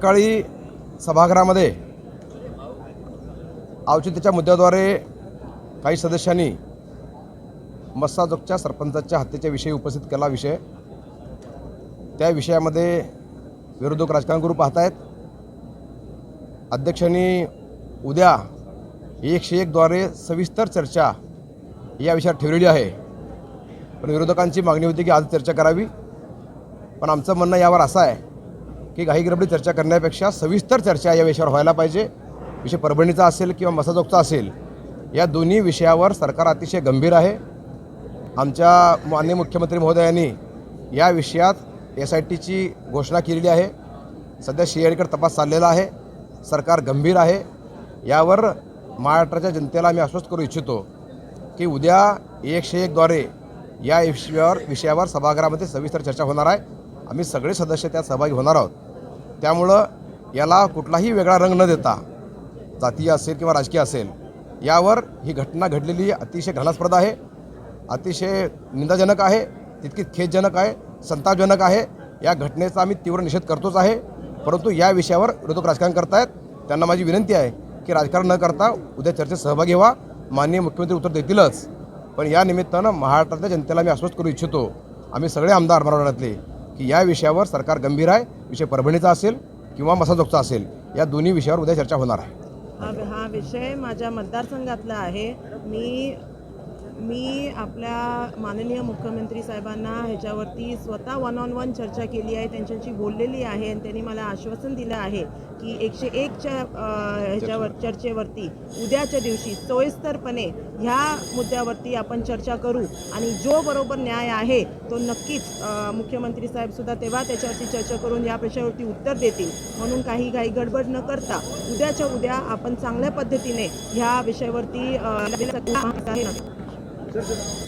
सकाळी सभागृहामध्ये औचित्याच्या मुद्द्याद्वारे काही सदस्यांनी मस्साजोगच्या सरपंचाच्या हत्येच्या विषयी उपस्थित केला विषय. त्या विषयामध्ये विरोधक राजकारण करू पाहतायत. अध्यक्षांनी उद्या एकशे एकद्वारे सविस्तर चर्चा या विषयावर ठेवलेली आहे. पण विरोधकांची मागणी होती की आज चर्चा करावी. पण आमचं म्हणणं यावर असं आहे की घाई चर्चा करण्यापेक्षा सविस्तर चर्चा या विषयावर व्हायला पाहिजे. विषय परभणीचा असेल किंवा मसाजोगचा असेल या दोन्ही विषयावर सरकार अतिशय गंभीर आहे. आमच्या माननीय मुख्यमंत्री महोदयांनी या विषयात एस आय टीची घोषणा केलेली आहे. सध्या सी तपास चाललेला आहे. सरकार गंभीर आहे. यावर महाराष्ट्राच्या जनतेला आम्ही आश्वस्त करू इच्छितो की उद्या एकशे एकद्वारे या विषयावर विषयावर सभागृहामध्ये सविस्तर चर्चा होणार आहे. आम्ही सगळे सदस्य त्यात सहभागी होणार आहोत. त्यामुळं याला कुठलाही वेगळा रंग न देता जातीय असेल किंवा राजकीय असेल यावर ही घटना घडलेली अतिशय घृणास्पद आहे अतिशय निंदाजनक आहे तितकीच खेदजनक आहे संतापजनक आहे. या घटनेचा आम्ही तीव्र निषेध करतोच आहे. परंतु या विषयावर विरोधक राजकारण करतायत. त्यांना माझी विनंती आहे की राजकारण न करता उद्या चर्चेत सहभागी व्हा. माननीय मुख्यमंत्री उत्तर देतीलच. पण या निमित्तानं महाराष्ट्रातल्या जनतेला मी आश्वस्त करू इच्छितो. आम्ही सगळे आमदार मराठवाड्यातले. की या विषयावर सरकार गंभीर आहे विषय परभणीचा असेल किंवा मसाजोगचा असेल या दोन्ही विषयावर उद्या चर्चा होणार आहे. हा हा विषय माझ्या मतदारसंघातला आहे. मी मी आपल्या माननीय मुख्यमंत्री साहेबांना ह्याच्यावरती स्वतः वन ऑन वन चर्चा केली आहे त्यांच्याशी बोललेली आहे आणि त्यांनी मला आश्वासन दिलं आहे की एकशे एकच्या ह्याच्यावर चर्चेवरती उद्याच्या दिवशी सोयीस्करपणे ह्या मुद्द्यावरती आपण चर्चा करू आणि जो बरोबर न्याय आहे तो नक्कीच मुख्यमंत्री साहेब सुद्धा तेव्हा त्याच्यावरती चर्चा करून या प्रश्नावरती उत्तर देतील. म्हणून काही काही गडबड न करता उद्याच्या उद्या आपण चांगल्या पद्धतीने ह्या विषयावरती 这是